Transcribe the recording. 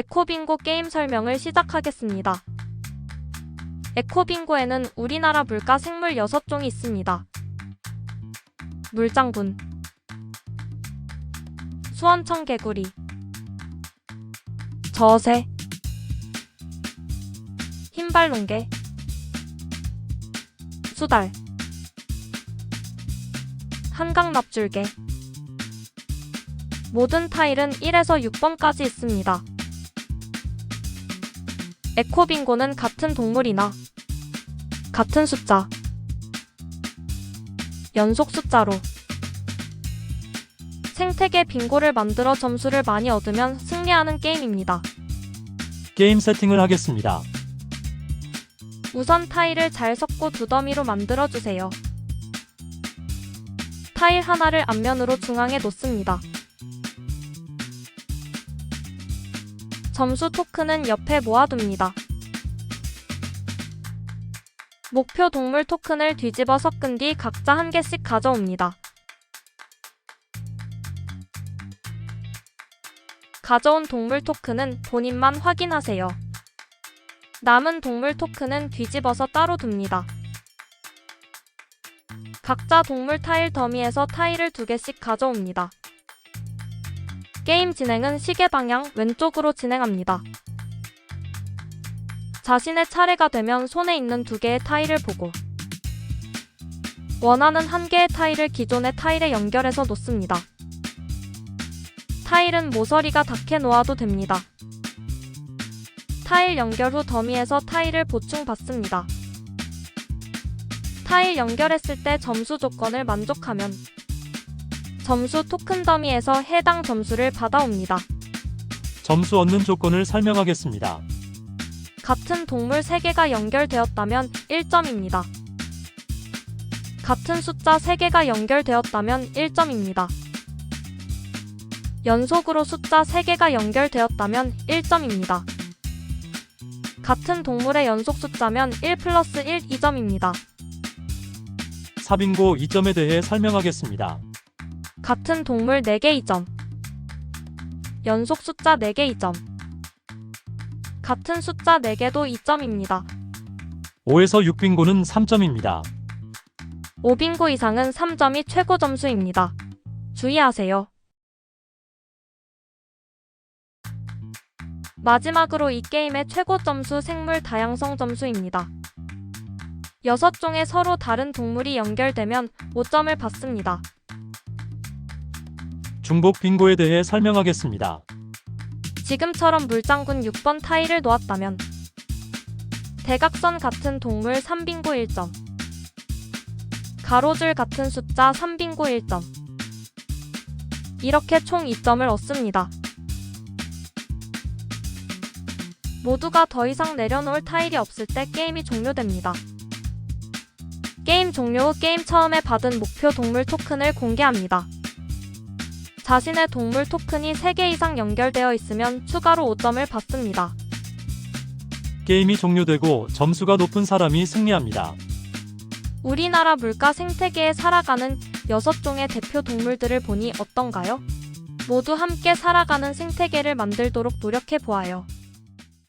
에코빙고 게임 설명을 시작하겠습니다. 에코빙고에는 우리나라 물가 생물 6종이 있습니다. 물장군, 수원청 개구리, 저새, 흰발롱개, 수달, 한강 납줄개, 모든 타일은 1에서 6번까지 있습니다. 에코빙고는 같은 동물이나 같은 숫자, 연속 숫자로 생태계 빙고를 만들어 점수를 많이 얻으면 승리하는 게임입니다. 게임 세팅을 하겠습니다. 우선 타일을 잘 섞고 두 더미로 만들어 주세요. 타일 하나를 앞면으로 중앙에 놓습니다. 점수 토큰은 옆에 모아둡니다. 목표 동물 토큰을 뒤집어 섞은 뒤 각자 한 개씩 가져옵니다. 가져온 동물 토큰은 본인만 확인하세요. 남은 동물 토큰은 뒤집어서 따로 둡니다. 각자 동물 타일 더미에서 타일을 두 개씩 가져옵니다. 게임 진행은 시계 방향 왼쪽으로 진행합니다. 자신의 차례가 되면 손에 있는 두 개의 타일을 보고 원하는 한 개의 타일을 기존의 타일에 연결해서 놓습니다. 타일은 모서리가 닿게 놓아도 됩니다. 타일 연결 후 더미에서 타일을 보충 받습니다. 타일 연결했을 때 점수 조건을 만족하면 점수 토큰 더미에서 해당 점수를 받아옵니다. 점수 얻는 조건을 설명하겠습니다. 같은 동물 3개가 연결되었다면 1점입니다. 같은 숫자 3개가 연결되었다면 1점입니다. 연속으로 숫자 3개가 연결되었다면 1점입니다. 같은 동물의 연속 숫자면 1 플러스 1 2점입니다. 사빙고 2점에 대해 설명하겠습니다. 같은 동물 4개 2점. 연속 숫자 4개 2점. 같은 숫자 4개도 2점입니다. 5에서 6빙고는 3점입니다. 5빙고 이상은 3점이 최고 점수입니다. 주의하세요. 마지막으로 이 게임의 최고 점수 생물 다양성 점수입니다. 6종의 서로 다른 동물이 연결되면 5점을 받습니다. 중복 빙고에 대해 설명하겠습니다. 지금처럼 물장군 6번 타일을 놓았다면 대각선 같은 동물 3빙고 1점 가로줄 같은 숫자 3빙고 1점 이렇게 총 2점을 얻습니다. 모두가 더 이상 내려놓을 타일이 없을 때 게임이 종료됩니다. 게임 종료 후 게임 처음에 받은 목표 동물 토큰을 공개합니다. 자신의 동물 토큰이 3개 이상 연결되어 있으면 추가로 5점을 받습니다. 게임이 종료되고 점수가 높은 사람이 승리합니다. 우리나라 물가 생태계에 살아가는 6종의 대표 동물들을 보니 어떤가요? 모두 함께 살아가는 생태계를 만들도록 노력해 보아요.